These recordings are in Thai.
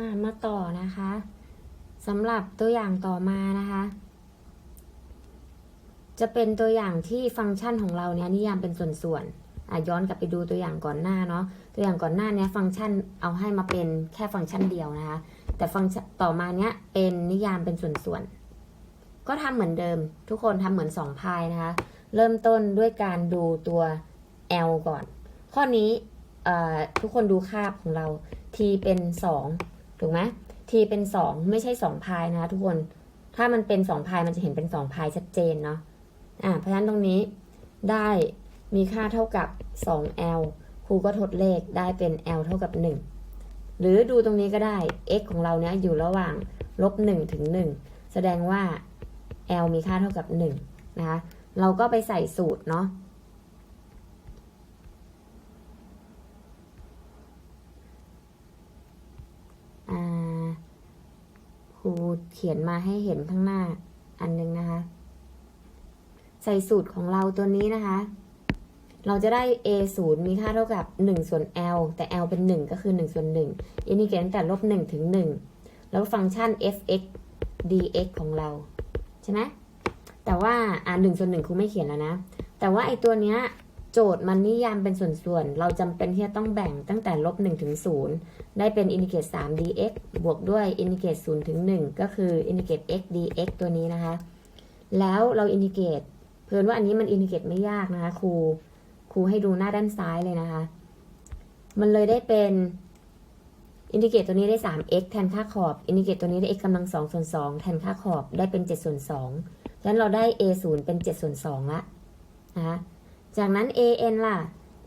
อ่ามาต่อนะคะสำหรับตัวอย่างต่อมานะคะ จะเป็นตัวอย่างที่ฟังก์ชันของเราเนี่ยนิยามเป็นส่วนๆอะย้อนกลับไปดูตัวอย่างก่อนหน้าเนาะตัวอย่างก่อนหน้าเนี้ยฟังก์ชันเอาให้มาเป็นแค่ฟังก์ชันเดียวนะคะ แต่ฟังก์ชันต่อมาเนี้ยเป็นนิยามเป็นส่วนๆก็ทำเหมือนเดิม ทุกคนทำเหมือนสองพายนะคะ เริ่มต้นด้วยการดูตัว L ก่อน ข้อนี้ทุกคนดูคาบของเรา t เป็น2 ถูกไหม t เป็น2ไม่ใช่2พายนะคะทุกคน ถ้ามันเป็น2พายมันจะเห็นเป็น2พายชัดเจนเนาะอ่าเพราะฉะนั้นตรงนี้ได้มีค่าเท่ากับ 2l ครูก็ทดเลขได้เป็น l เท่ากับ 1 หรือดูตรงนี้ก็ได้ x ของเราเนี้ยอยู่ระหว่างลบ1ถึง 1 แสดงว่า l มีค่าเท่ากับ 1 นะคะ เราก็ไปใส่สูตรเนาะ อ่าค รูเขียนมาให้เห็นข้างหน้าอันนึงนะคะ ใส่สูตรของเราตัวนี้นะคะ เราจะได้ a 0มีค่าเท่ากับ 1 ส่วน l แต่ l เป็น 1 ก็คือ 1 ส่วน1อินทิเกรตตั้งแต่ลบ1ถึง 1 แล้วฟังก์ชัน f(x) dx ของเรา ใช่ไหมแต่ว่าอ่า1ส่วน1ครูไม่เขียนแล้วนะ แต่ว่าไอตัวเนี้ย โจทย์มันนิยามเป็นส่วนๆ เราจำเป็นที่จะต้องแบ่งตั้งแต่ลบ1ถึง0ได้เป็นอินทิเกรต3 dx บวกด้วยอินทิเกรต0ถึง1ก็คืออินทิเกรต x dx ตัวนี้นะคะ แล้วเราอินทิเกรตเพิ่อนว่าอันนี้มันอินทิเกรตไม่ยากนะคะครูครูให้ดูหน้าด้านซ้ายเลยนะคะ มันเลยได้เป็นอินทิเกรตตัวนี้ได้ 3x แทนค่าขอบ อินทิเกรตตัวนี้ได้ x กำลัง2ส่วน2แทนค่าขอบได้เป็น7ส่วน2ฉะนั้นเราได้ a 0เป็น7ส่วน2ละนะคะ จากนั้น an ล่ะ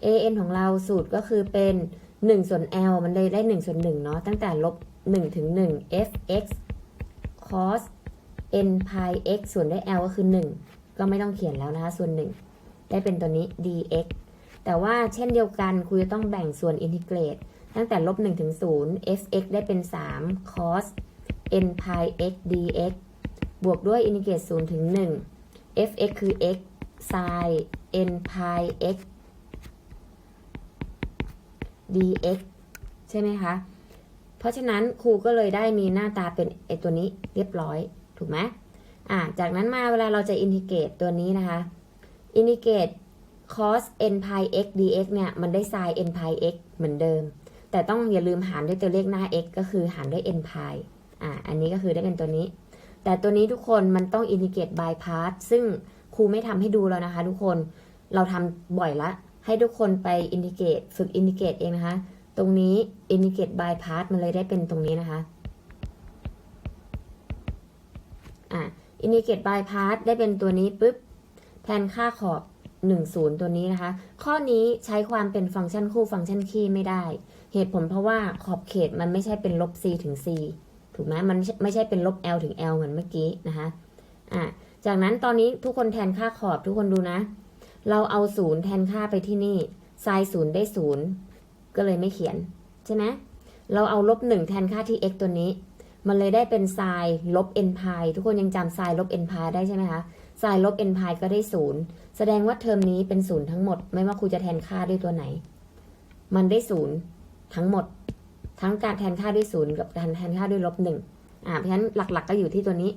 an ของเราสูตรก็คือเป็น 1 ส่วน l มันเลยได้ 1 ส่วน1เนาะตั้งแต่ลบ 1 ถึง 1 fx cos n pi x ส่วนด้วย l ก็คือ 1 ก็ไม่ต้องเขียนแล้วนะคะ ส่วน 1 ได้เป็นตัวนี้ dx แต่ว่าเช่นเดียวกันครูจะต้องแบ่งส่วนอินทิเกรต ตั้งแต่ลบ1ถึง0 fx ได้เป็น 3 cos n pi x dx บวกด้วยอินทิเกรต0ถึง1 fx คือ x sin n pi x dx ใช่ไหมคะ เพราะฉะนั้นครูก็เลยได้มีหน้าตาเป็นไอตัวนี้เรียบร้อย ถูกไหมอ่าจากนั้นมาเวลาเราจะอินทิเกรตตัวนี้นะคะ อินทิเกรต cos n pi x dx เนี่ย มันได้ sin n pi x เหมือนเดิม แต่ต้องอย่าลืมหารด้วยตัวเลขหน้า x ก็คือหารด้วย n pi อ่า อันนี้ก็คือได้เป็นตัวนี้ แต่ตัวนี้ทุกคนมันต้องอินทิเกรต by part ซึ่ง ครูไม่ทำให้ดูแล้วนะคะ ทุกคนเราทำบ่อยละ ให้ทุกคนไปอินทิเกรตฝึกอินทิเกรตเองนะคะ ตรงนี้อินทิเกรต by part มันเลยได้เป็นตรงนี้นะคะอะอินทิเกรต by part ได้เป็นตัวนี้ปุ๊บแทนค่าขอบ 1 0 ตัวนี้นะคะ ข้อนี้ใช้ความเป็นฟังก์ชันคู่ฟังก์ชันคี่ไม่ได้ เหตุผลเพราะว่าขอบเขตมันไม่ใช่เป็นลบ c ถึง c ถูกไหมมันไม่ใช่เป็นลบ l ถึง l เหมือนเมื่อกี้นะคะอะ จากนั้นตอนนี้ทุกคนแทนค่าขอบทุกคนดูนะ เราเอาศูนย์แทนค่าไปที่นี่ไซน์ศูนย์ได้ศูนย์ก็เลยไม่เขียนใช่ไหมเราเอาลบหนึ่งแทนค่าที่ x ตัวนี้ มันเลยได้เป็นไซน์ลบ n พายทุกคนยังจำไซน์ลบ n พายได้ใช่ไหมคะไซน์ลบ n พายก็ได้ศูนย์แสดงว่าเทอมนี้เป็นศูนย์ทั้งหมด ไม่ว่าครูจะแทนค่าด้วยตัวไหน มันได้ศูนย์ทั้งหมด ทั้งการแทนค่าด้วยศูนย์กับการแทนค่าด้วยลบหนึ่งอ่าเพราะฉะนั้นหลักๆก็อยู่ที่ตัวนี้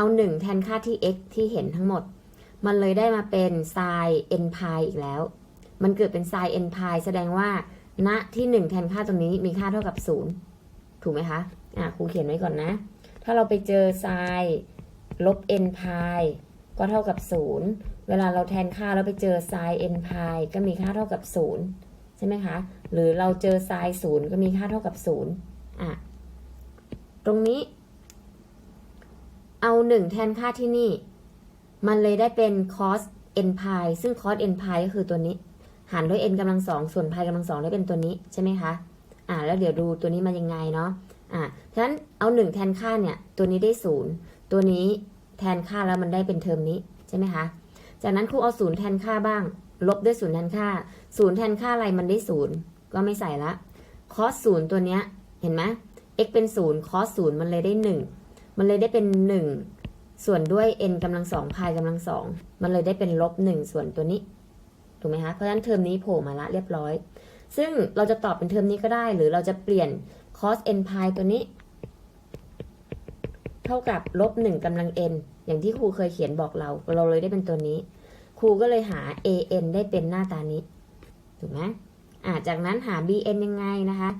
เอาหนึ่งแทนค่าที่ x ที่เห็นทั้งหมด มันเลยได้มาเป็น sin n pi อีกแล้ว มันเกิดเป็น sin n pi แสดงว่า ณ ที่ 1 แทนค่าตรงนี้มีค่าเท่ากับ 0 ถูกไหมคะ อะครูเขียนไว้ก่อนนะ ถ้าเราไปเจอ sin ลบ n pi ก็เท่ากับ 0 เวลาเราแทนค่าแล้วไปเจอ sin n pi ก็มีค่าเท่ากับ 0 ใช่ไหมคะ หรือเราเจอ sin 0 ก็มีค่าเท่ากับ 0 อะ ตรงนี้ เอา1แทนค่าที่นี่ มันเลยได้เป็น cos n pi ซึ่ง cos n pi ก็คือตัวนี้ หารด้วย n กำลังสองส่วน pi กำลังสองได้เป็นตัวนี้ใช่ไหมคะ อ่า แล้วเดี๋ยวดูตัวนี้มันยังไงเนาะ อ่าฉะนั้นเอา1แทนค่าเนี่ย ตัวนี้ได้0ตัวนี้แทนค่าแล้วมันได้เป็นเทอมนี้ใช่ไหมคะ จากนั้นครูเอา0แทนค่าบ้าง ลบด้วย0แทนค่า0แทนค่าอะไรมันได้0ก็ไม่ใส่ละ cos 0ตัวเนี้ย เห็นไหม x เป็น0 cos 0มันเลยได้1 มันเลยได้เป็น 1 ส่วนด้วย n กำลังสอง pi กำลังสองมันเลยได้เป็นลบ1ส่วนตัวนี้ถูกไหมคะเพราะฉะนั้นเทอมนี้โผล่มาละเรียบร้อย ซึ่งเราจะตอบเป็นเทอมนี้ก็ได้ หรือเราจะเปลี่ยน cos n pi ตัวนี้ เท่ากับลบหนึ่งกำลัง n อย่างที่ครูเคยเขียนบอกเรา เราเลยได้เป็นตัวนี้ ครูก็เลยหา an ได้เป็นหน้าตานี้ ถูกไหมอ่าจากนั้นหา bn ยังไงนะคะ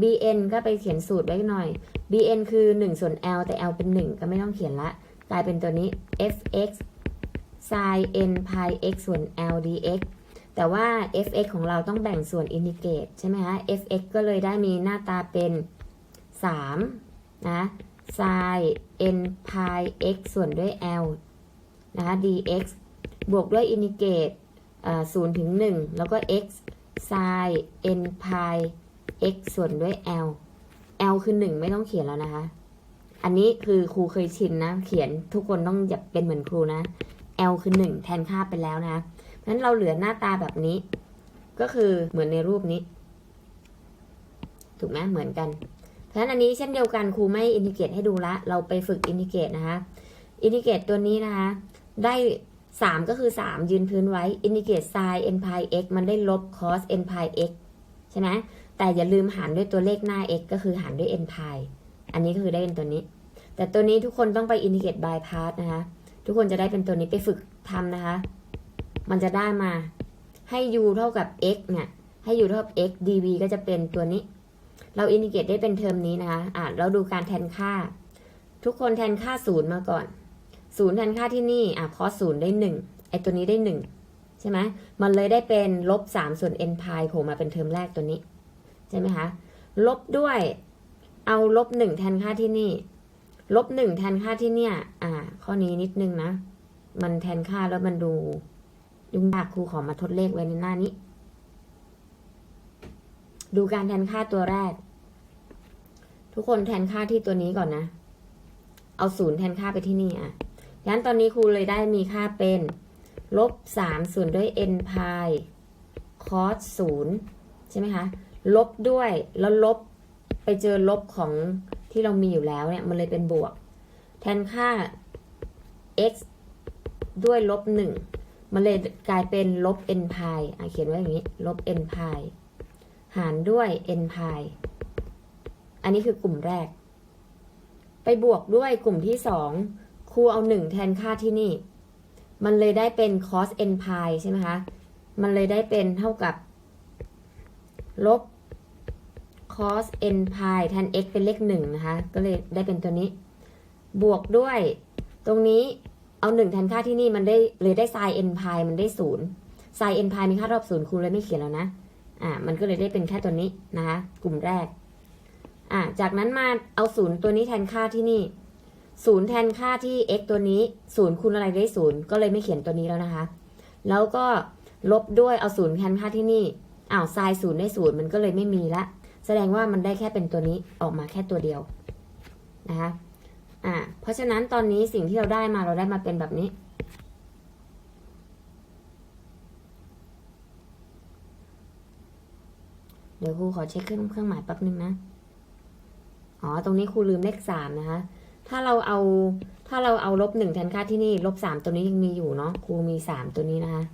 bn ก็ไปเขียนสูตรไว้หน่อย bn คือ 1 ส่วน l แต่ l เป็น 1 ก็ไม่ต้องเขียนละ กลายเป็นตัวนี้ fx sin n pi x ส่วน l dx แต่ว่า fx ของเราต้องแบ่งส่วนอินทิเกรตใช่ไหมคะ fx ก็เลยได้มีหน้าตาเป็น 3 นะ sin n pi x ส่วนด้วย l นะคะ dx บวกด้วยอินทิเกรตศูนย์ถึง 1 แล้วก็ x sin n pi x ส่วนด้วย l l คือ1ไม่ต้องเขียนแล้วนะคะ อันนี้คือครูเคยชินนะ เขียนทุกคนต้องอย่าเป็นเหมือนครูนะ l คือ1แทนค่าไปแล้วนะนั้นเราเหลือหน้าตาแบบนี้ ก็คือเหมือนในรูปนี้ ถูกไหมเหมือนกันเพราะฉะนั้นอันนี้เช่นเดียวกันครูไม่อินทิเกรตให้ดูละ เราไปฝึกอินทิเกรตนะคะ อินทิเกรตตัวนี้นะคะ ได้ 3 ก็คือ 3 ยืนพื้นไว้ อินทิเกรต sin n pi x มันได้ลบ cos n pi x ใช่ไหม แต่อย่าลืมหารด้วยตัวเลขหน้า x ก็คือหารด้วย n pi อันนี้ก็คือได้เป็นตัวนี้ แต่ตัวนี้ทุกคนต้องไปอินทิเกรต by part นะคะ ทุกคนจะได้เป็นตัวนี้ไปฝึกทำนะคะ มันจะได้มาให้ u เท่ากับ x เนี่ยให้ u เท่ากับ x dv ก็จะเป็นตัวนี้ เราอินทิเกรตได้เป็นเทอมนี้นะคะอะเราดูการแทนค่า ทุกคนแทนค่าศูนย์มาก่อนศูนย์แทนค่าที่นี่อะคอศูนย์ได้หนึ่งไอตัวนี้ได้หนึ่งใช่ไหมมันเลยได้เป็นลบสามส่วน n พายโผล่มาเป็นเทอมแรกตัวนี้ ใช่ไหมคะ ลบด้วย เอาลบหนึ่งแทนค่าที่นี่ ลบหนึ่งแทนค่าที่เนี่ย อ่า ข้อนี้นิดนึงนะ มันแทนค่าแล้วมันดู ยุ่งยากครูขอมาทดเลขไว้ในหน้านี้ ดูการแทนค่าตัวแรก ทุกคนแทนค่าที่ตัวนี้ก่อนนะ เอาศูนย์แทนค่าไปที่นี่อะงั้นตอนนี้ครูเลยได้มีค่าเป็นลบสามส่วนด้วย n พาย cos ศูนย์ใช่ไหมคะ ลบด้วย แล้วลบไปเจอลบของที่เรามีอยู่แล้วเนี่ย มันเลยเป็นบวก แทนค่า x ด้วยลบหนึ่งมันเลยกลายเป็นลบ n พายอะเขียนไว้อย่างนี้ ลบ n พายหารด้วย n พายอันนี้คือกลุ่มแรก ไปบวกด้วยกลุ่มที่สองครูเอาหนึ่งแทนค่าที่นี่ มันเลยได้เป็น cos n pi ใช่ไหมคะ มันเลยได้เป็นเท่ากับ ลบ cos n pi แทน x เป็นเลขหนึ่งนะคะ ก็เลยได้เป็นตัวนี้ บวกด้วย ตรงนี้เอาหนึ่งแทนค่าที่นี่มันได้เลยได้ sin n pi มันได้ศูนย์ sin n pi มีค่ารอบศูนย์ครูเลยไม่เขียนแล้วนะ อ่า มันก็เลยได้เป็นแค่ตัวนี้นะคะ กลุ่มแรก อ่า จากนั้นมาเอาศูนย์ตัวนี้แทนค่าที่นี่ ศูนย์แทนค่าที่ x ตัวนี้ ศูนย์คูณอะไรได้ศูนย์ก็เลยไม่เขียนตัวนี้แล้วนะคะ แล้วก็ลบด้วยเอาศูนย์แทนค่าที่นี่ อ้าวไซน์ศูนย์ได้ศูนย์มันก็เลยไม่มีละ แสดงว่ามันได้แค่เป็นตัวนี้ออกมาแค่ตัวเดียวนะคะอ่าเพราะฉะนั้นตอนนี้สิ่งที่เราได้มาเราได้มาเป็นแบบนี้ เดี๋ยวครูขอเช็คเครื่องเครื่องหมายแป๊บนึงนะอ๋อตรงนี้ครูลืมเลขสามนะคะถ้าเราเอาถ้าเราเอาลบหนึ่งแทนค่าที่นี่ลบสามตัวนี้ยังมีอยู่เนาะครูมีสามตัวนี้นะคะ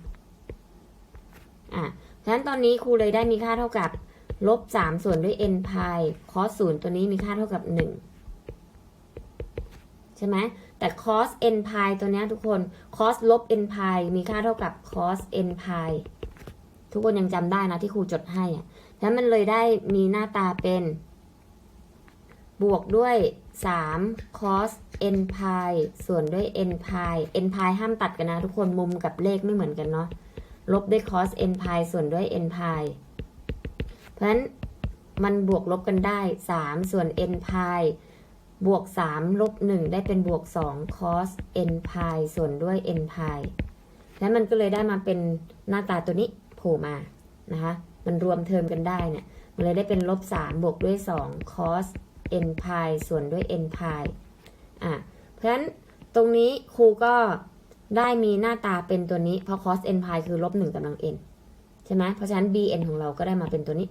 อะฉะนั้นตอนนี้ครูเลยได้มีค่าเท่ากับ ลบสามส่วนด้วย n พาย cos ศูนย์ตัวนี้มีค่าเท่ากับหนึ่งใช่ไหมแต่ cos n พายตัวนี้ทุกคน cos ลบ n พายมีค่าเท่ากับ cos n พายทุกคนยังจำได้นะที่ครูจดให้อะฉะนั้นมันเลยได้มีหน้าตาเป็น บวกด้วย3 cos n pi ส่วนด้วย n pi n pi ห้ามตัดกันนะทุกคนมุมกับเลขไม่เหมือนกันเนาะลบด้วย cos n pi ส่วนด้วย n pi เพราะฉะนั้นมันบวกลบกันได้ 3 ส่วน n pi บวก 3 ลบ 1 ได้เป็นบวก 2 cos n pi ส่วนด้วย n pi แล้วมันก็เลยได้มาเป็นหน้าตาตัวนี้โผล่มานะคะ มันรวมเทอมกันได้เนี่ย มันเลยได้เป็นลบ 3 บวกด้วย 2 cos n pi ส่วนด้วย n pi อะ เพราะฉะนั้นตรงนี้ครูก็ได้มีหน้าตาเป็นตัวนี้ เพราะ cos n pi คือลบ 1กำลัง n ใช่ไหมเพราะฉะนั้น bn ของเราก็ได้มาเป็นตัวนี้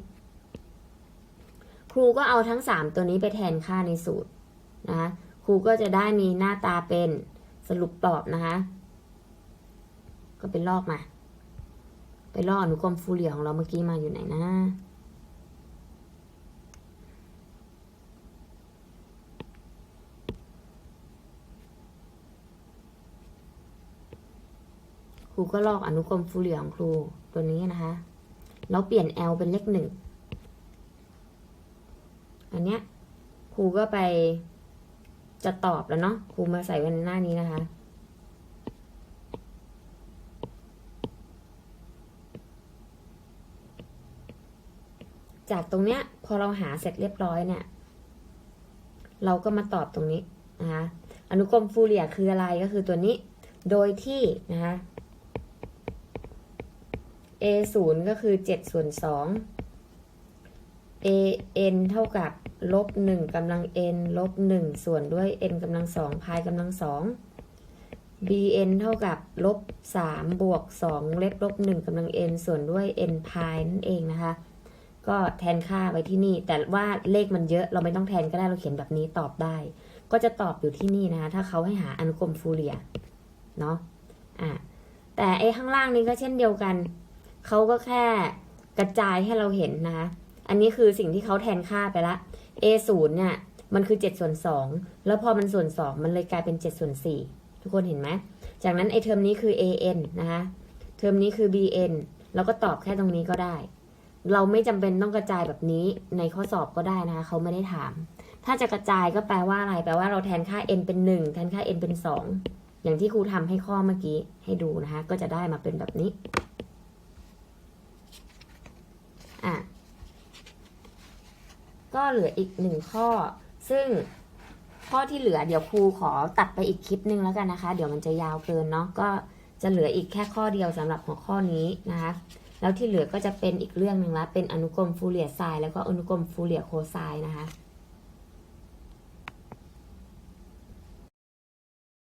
ครูก็เอาทั้ง 3 ตัวนี้ไปแทนค่าในสูตรนะคะครูก็จะได้มีหน้าตาเป็นสรุปตอบนะคะ ก็เป็นลอกมา ไปลอกอนุกรมฟูเรียของเราเมื่อกี้มาอยู่ไหนนะครูก็ลอกอนุกรมฟูเรียของครูตัวนี้นะคะ แล้วเปลี่ยน L เป็นเลขหนึ่ง อันเนี้ยครูก็ไปจะตอบแล้วเนาะครูมาใส่ไว้ในหน้านี้นะคะ จากตรงเนี้ยพอเราหาเสร็จเรียบร้อยเนี่ย เราก็มาตอบตรงนี้นะคะอนุกรมฟูเรียคืออะไรก็คือตัวนี้ โดยที่นะคะ a 0ก็คือ7ส่วน2 a n เท่ากับ ลบ1กำลัง n ลบ1ส่วนด้วย n กำลัง2พายกำลัง2 b n เท่ากับลบ3บวก2เล็บลบ1กำลัง n ส่วนด้วย n พายนั่นเองนะคะ ก็แทนค่าไว้ที่นี่ แต่ว่าเลขมันเยอะเราไม่ต้องแทนก็ได้เราเขียนแบบนี้ตอบได้ ก็จะตอบอยู่ที่นี่นะคะ ถ้าเขาให้หาอนุกรมฟูเรียร์เนาะอะแต่ไอ้ข้างล่างนี้ก็เช่นเดียวกันเขาก็แค่กระจายให้เราเห็นนะคะ อันนี้คือสิ่งที่เขาแทนค่าไปละ a 0เนี่ยมันคือ7ส่วน2แล้วพอมันส่วน2มันเลยกลายเป็น7ส่วน4ทุกคนเห็นไหมจากนั้นไอเทอมนี้คือ an นะคะเทอมนี้คือ bn เราก็ตอบแค่ตรงนี้ก็ได้ เราไม่จำเป็นต้องกระจายแบบนี้ในข้อสอบก็ได้นะคะเขาไม่ได้ถาม ถ้าจะกระจายก็แปลว่าอะไร แปลว่าเราแทนค่า n เป็น 1 แทนค่า n เป็น 2 อย่างที่ครูทำให้ข้อเมื่อกี้ให้ดูนะคะ ก็จะได้มาเป็นแบบนี้อะ ก็เหลืออีกหนึ่งข้อ ซึ่งข้อที่เหลือเดี๋ยวครูขอตัดไปอีกคลิปนึงแล้วกันนะคะ เดี๋ยวมันจะยาวเกินเนาะก็จะเหลืออีกแค่ข้อเดียวสำหรับหัวข้อนี้นะคะ แล้วที่เหลือก็จะเป็นอีกเรื่องหนึ่งละเป็นอนุกรมฟูเรียร์ไซน์แล้วก็อนุกรมฟูเรียร์โคไซน์นะคะ